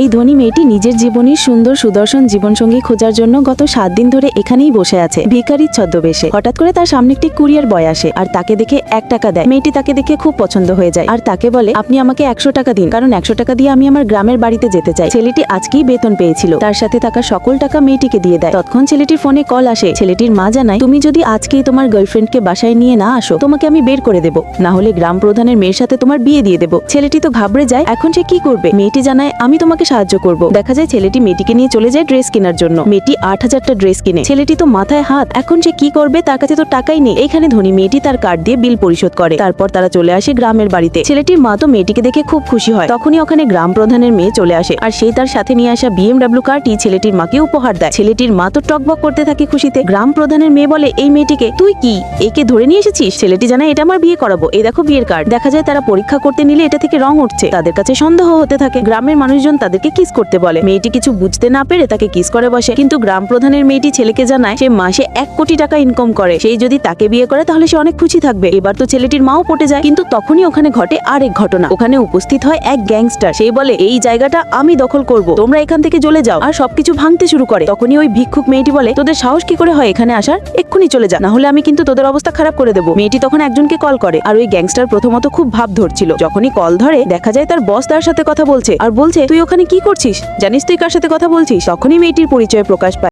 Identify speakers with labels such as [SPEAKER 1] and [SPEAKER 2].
[SPEAKER 1] এই ধনী মেয়েটি নিজের জীবনের সুন্দর সুদর্শন জীবনসঙ্গী খোঁজার জন্য গত সাত দিন ধরে এখানেই বসে আছে ভিখারির ছদ্মবেশে। হঠাৎ করে তার সামনে একটি কুরিয়ার বয় আসে আর তাকে দেখে এক টাকা দেয়। মেয়েটি তাকে দেখে খুব পছন্দ হয়ে যায় আর তাকে বলে, আপনি আমাকে একশো টাকা দিন, কারণ একশো টাকা দিয়ে আমি আমার গ্রামের বাড়িতে যেতে চাই। ছেলেটি আজকেই বেতন পেয়েছিল। তার সাথে থাকা সকল টাকা মেয়েটিকে দিয়ে দেয়। তৎক্ষণ ছেলেটির ফোনে কল আসে। ছেলেটির মা জানায়, তুমি যদি আজকেই তোমার গার্লফ্রেন্ডকে বাসায় নিয়ে না আসো, তোমাকে আমি বের করে দেবো। না হলে গ্রাম প্রধানের মেয়ের সাথে তোমার বিয়ে দিয়ে দেবো। ছেলেটি তো ঘাবড়ে যায়, এখন সে কি করবে? মেয়েটি জানায়, আমি তোমাকে সাহায্য করব। দেখা যায় ছেলেটি মেয়েটিকে নিয়ে চলে যায় ড্রেস কেনার জন্য। মেয়েটি আট হাজারটা ড্রেস কিনে। ছেলেটি তো মাথায় হাত। এখন সে কি করবে? তার কাছে তো টাকাই নেই। এখানে ধনী মেয়েটি তার কার্ড দিয়ে বিল পরিশোধ করে। তারপর তারা চলে আসে গ্রামের বাড়িতে। ছেলেটির মা তো মেয়েটিকে দেখে খুব খুশি হয়। তখনই ওখানে গ্রাম প্রধানের মেয়ে চলে আসে। আর সে তার সাথে নিয়ে আসা বিএমডাব্লিউ কারটি ছেলেটির মাকে উপহার দেয়। ছেলেটির মা তো টকবক করতে থাকে খুশিতে। গ্রাম প্রধানের মেয়ে বলে, এই মেয়েটিকে তুই কি? একে ধরে নিয়ে এসেছিস? ছেলেটি জানায়, এটা আমার বিয়ে করাবো। এই দেখো বিয়ের কার্ড দেখা যায় তারা পরীক্ষা করতে নিলে এটা থেকে রং উঠছে। তাদের কাছে সন্দেহ হতে থাকে। গ্রামের মানুষজন তাদেরকে কিস করতে বলে। মেয়েটি কিছু বুঝতে না পেরে তাকে কিস করে বসে। কিন্তু গ্রাম প্রধানের মেয়েটি ছেলেকে জানায়, সে মাসে এক কোটি টাকা ইনকাম করে। সেই যদি তাকে বিয়ে করে, তাহলে সে অনেক খুশি থাকবে। এবার তো ছেলেটির মাও পটে যায়। কিন্তু তখনই ওখানে ঘটে আরেক ঘটনা। ওখানে উপস্থিত হয় এক গ্যাংস্টার সেই বলে, এই জায়গাটা আমি দখল করব। তোমরা এখান থেকে চলে যাও আর সবকিছু ভাঙতে শুরু করে। তখনই ওই ভিক্ষুক মেয়েটি বলে, তোদের সাহস কি করে হয় এখানে আসার? এক্ষুনি চলে যা। না হলে আমি কিন্তু তোদের অবস্থা খারাপ করে দেবো। মেয়েটি তখন একজনকে কল করে। আর ওই গ্যাংস্টার প্রথমত খুব ভাব ধরছিল যখনই কল ধরে, দেখা যায় তার বস তার সাথে কথা বলছে। আর বলছে, তুই ওখানে কি করছিস? জানিস তুই কার সাথে কথা বলছিস? তখনই মেয়েটির পরিচয় প্রকাশ পায়।